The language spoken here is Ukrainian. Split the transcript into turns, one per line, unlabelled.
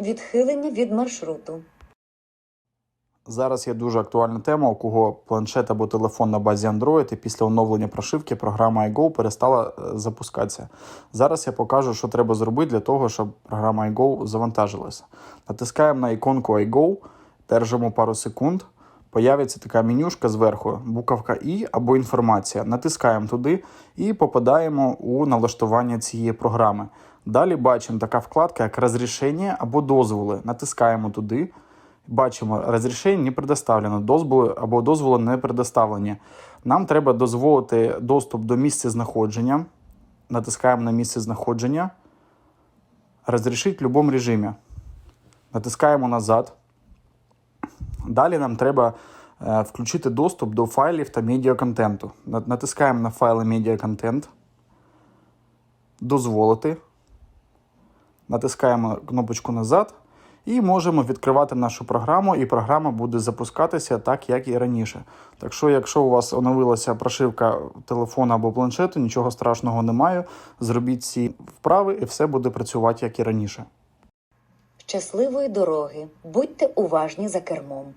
Відхилення від маршруту.
Зараз є дуже актуальна тема, у кого планшет або телефон на базі Android, і після оновлення прошивки програма iGo перестала е, запускатися. Зараз я покажу, що треба зробити для того, щоб програма iGo завантажилася. Натискаємо на іконку iGo, держимо пару секунд. Появиться така менюшка зверху, буковка І або інформація. Натискаємо туди і попадаємо у налаштування цієї програми. Далі бачимо така вкладка, як розрішення або дозволи. Натискаємо туди. Бачимо, розрішення не предоставлено, дозволи або дозволи не предоставлені. Нам треба дозволити доступ до місця знаходження. Натискаємо на місце знаходження. Розрішити в будь-якому режимі. Натискаємо назад. Далі нам треба е, включити доступ до файлів та медіаконтенту. На- Натискаємо на файли медіаконтент. Дозволити. Натискаємо кнопочку назад і можемо відкривати нашу програму, і програма буде запускатися так, як і раніше. Так що, якщо у вас оновилася прошивка телефону або планшету, нічого страшного немає. Зробіть ці вправи, і все буде працювати як і раніше.
Щасливої дороги. Будьте уважні за кермом.